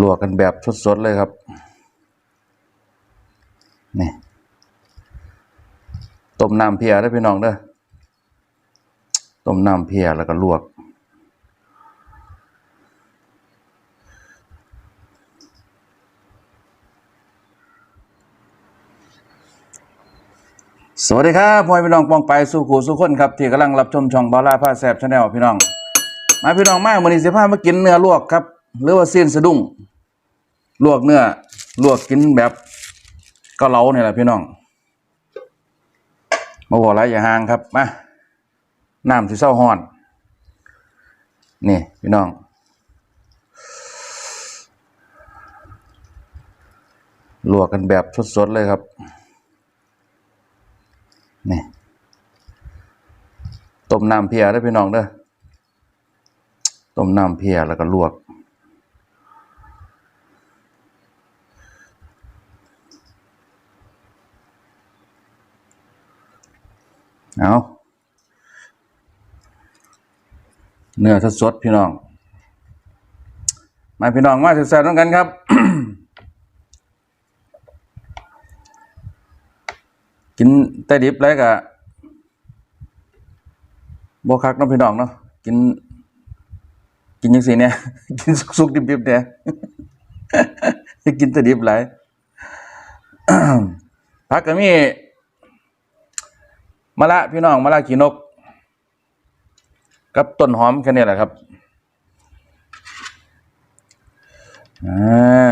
ลวกกันแบบสดๆเลยครับ นี่ต้มน้ำเพียได้พี่น้องเด้อต้มน้ำเพียแล้วก็ลวก สวัสดีครับพ่อพี่น้องปองไปสู่ขู่สู่คนครับ ที่กำลังรับชมช่องบาลาผ้าแสบชาแนลพี่น้อง มาพี่น้องมามื้อนี้สิพามากินเนื้อลวกครับ หรือว่าซีนสะดุ้ง ลวกเนื้อ ลวกกินแบบก็เหลาเนี่ยแหละพี่น้องมาบอกไรอย่าห่างครับมาน้ำที่เศร้าห้อน นี่พี่น้องลวกกันแบบสดๆเลยครับ นี่ต้มน้ำเพียได้พี่น้องเด้อต้มน้ำเพียแล้วก็ลวก เอาเนื้อสดๆพี่น้อง มาพี่น้องมาแซ่บๆต้องกันครับกินแต่ดิบแล้วก็บ่คักเนาะพี่น้องเนาะกิน กินจังซี่เนี่ยกินสุกๆดิบๆเนี่ยกินแต่ดิบหลายผักก็มี มะละพี่น้องมะละขีนก กับต้นหอมแค่นี้แหละครับอ่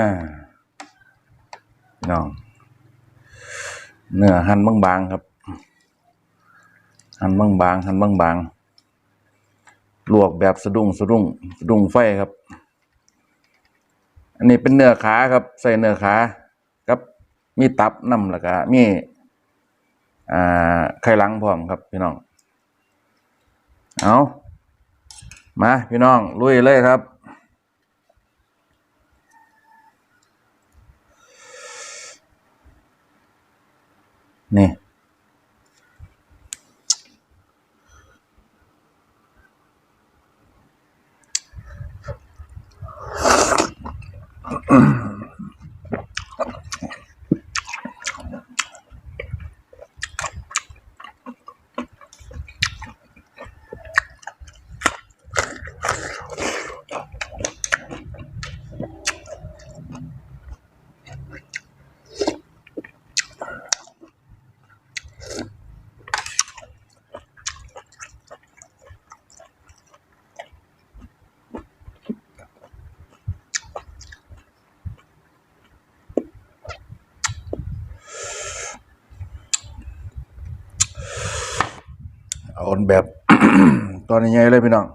าน้องเนื้อหั่นบางๆครับ หั่นบางๆหั่นบางๆลวกแบบสะดุ้งสะดุ้งสะดุ้งไฟครับ อันนี้เป็นเนื้อขาครับ ใส่เนื้อขากับ มีตับน้ำแล้วก็มี อ่าไข่ลังพร้อมครับพี่น้อง เอามาพี่น้อง ลุยเลยครับ นี่ เอาแบบ ตอนนี้ไงเลยพี่น้อง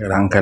ไข่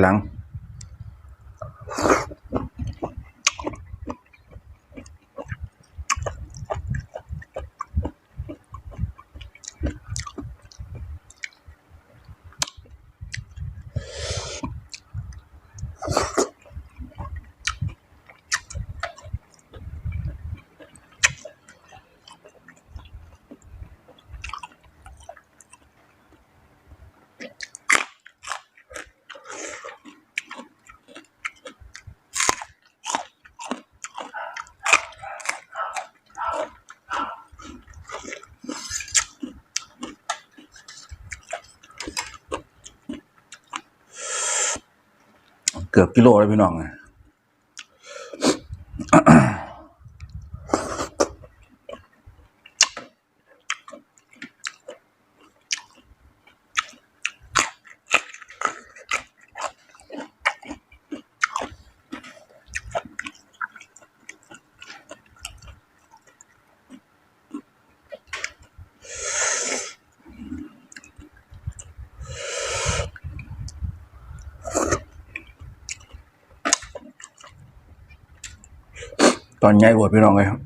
เกือบกิโลเลยพี่น้อง ตอนย้ายบวชพี่น้องเลยครับ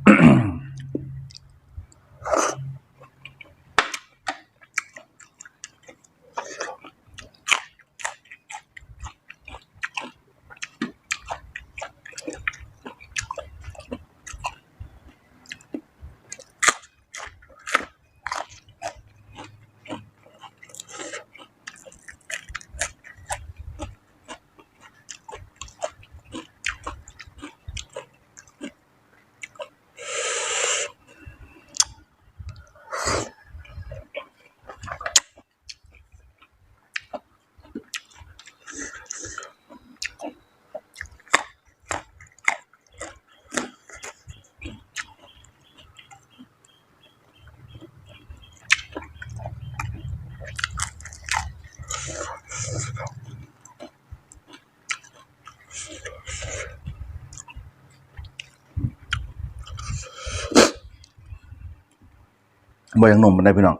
บยังหนุ่มมันได้พี่น้อง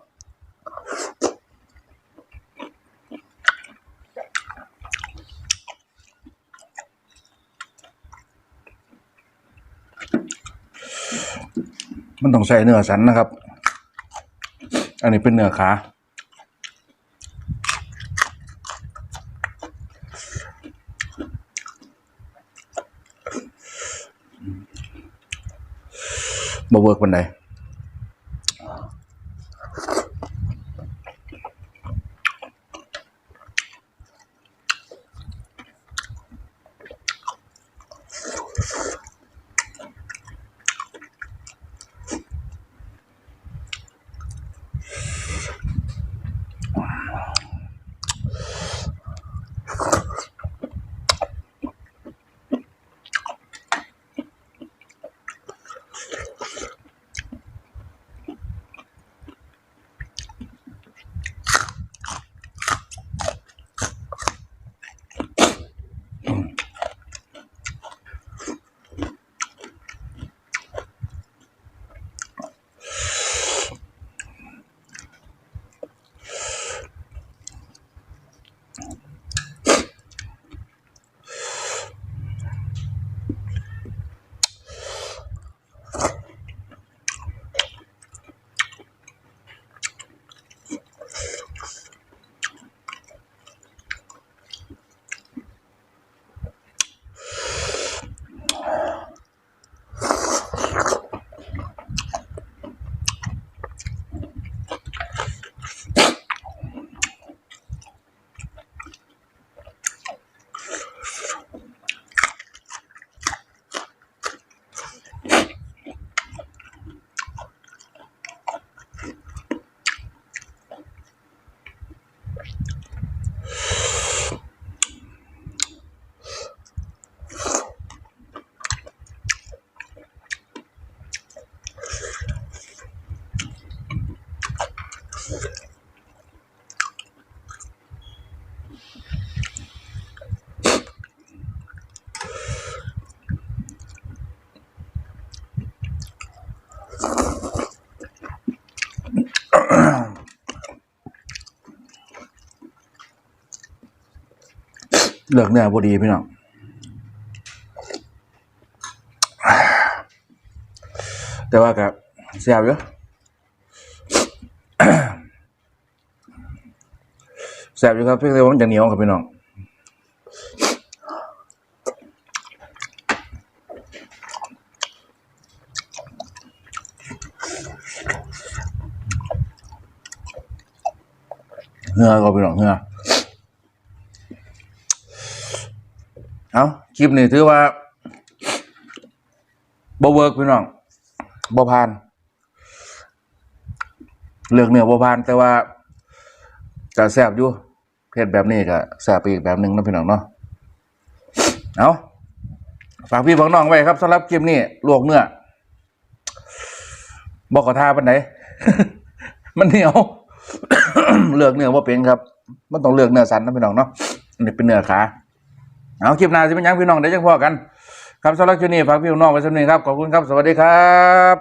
มันต้องใส่เนื้อสันนะครับ อันนี้เป็นเนื้อขา บ่เวิร์กปันใด เลือกเนื้อพอดีพี่น้องแต่ว่ากับเสียบอยู่แสบอยู่ครับเพียงแต่ว่ามันจะเหนียวครับพี่น้องเหือก็พี่น้องเหือ เอาคลิปนี้ถือว่าบ่เวิร์กพี่น้องบ่ผ่าน เลือกเนื้อบ่ผ่าน แต่ว่าก็แซ่บอยู่เฮ็ดแบบนี้ก็แซ่บไปอีกแบบหนึ่งนะพี่น้องเนาะเอาฝากพี่ฝากน้องไว้ครับสำหรับคลิปนี้ลวกเนื้อบ่ขอท่าปานไหนมันเหนียว เลือกเนื้อบ่าเป็นครับ มันต้องเลือกเนื้อสันนะพี่น้องเนาะนนี้เป็นเนื้อขา เอาคลิปหน้าสิเป็นยังพี่น้องเดี๋ยวจังพอกัน ครับสำหรับช่วงนี้ฝากพี่น้องไว้สำนึกครับ ขอบคุณครับ สวัสดีครับ